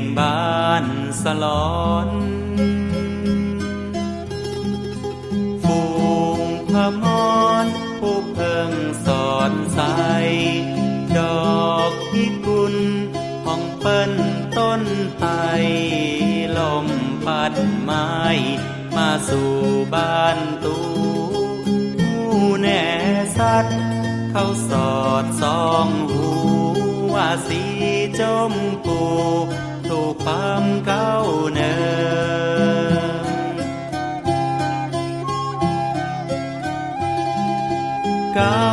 งบ้านสลอนฝูงพมรผู้เพิ่งสอนใส ดอกพิกุลห้องเปิ้นต้นไทรลมพัดไม้มาสู่บ้านตูหูแน่สัตว์เขาสอดสองหูว่าสีจมพูถูก ความเก้าเนินเก้า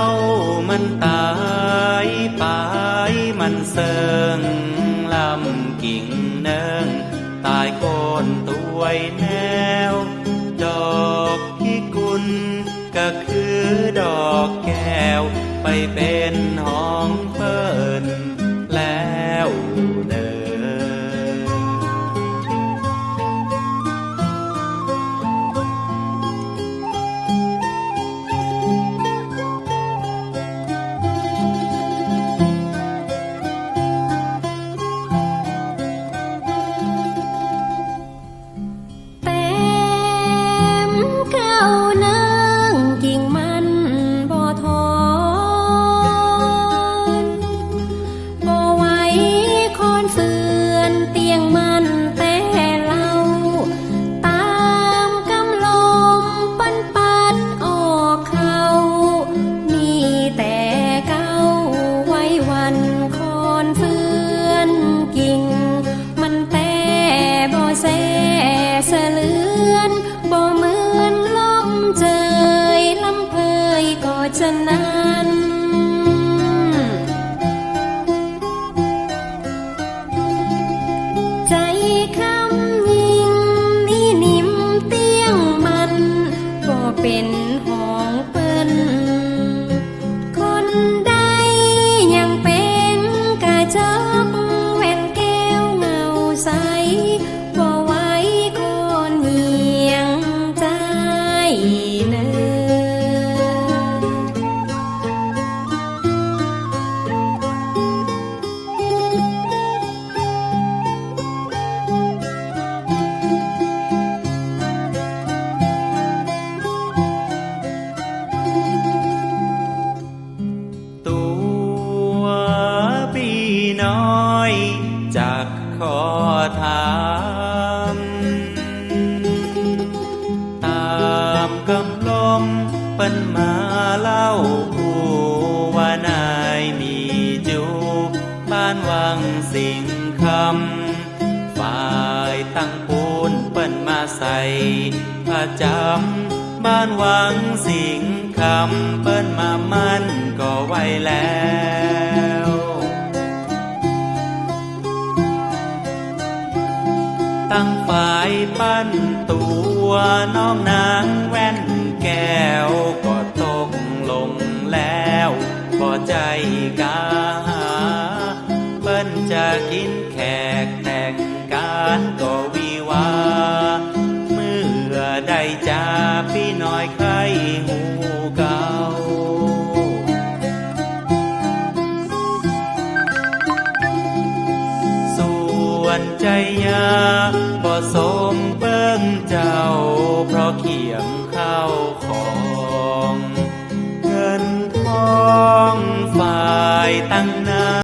มันตายไปมันเสิงลำกิ่งเนิงตายโคนตัวแนว ดอกพิกุลก็คือดอกแก้วไปเป็นห้อง ก็จ ขอถามตามกำลมเปิ้นมาเล่าผู้ว่านายมีจูบ้านวังสิงคำฝ่ายตั้งปูนเปิ้นมาใส่ผ้าจำบ้านวังสิงคำเปิ้นมามันก็ไว้แล้วายปั้นตัวน้องนางแว่นแก้วก็ตกลงแล้วก็ใจกาหาเปิ้นจะกินแขกแต่งการก็วิวา เมื่อได้จาพี่น้อยใครหูเก่าส่วนใจยา สมเปิ้งเจ้า เพราะเขียมข้าวของเงินทองฝ่ายตั้งนา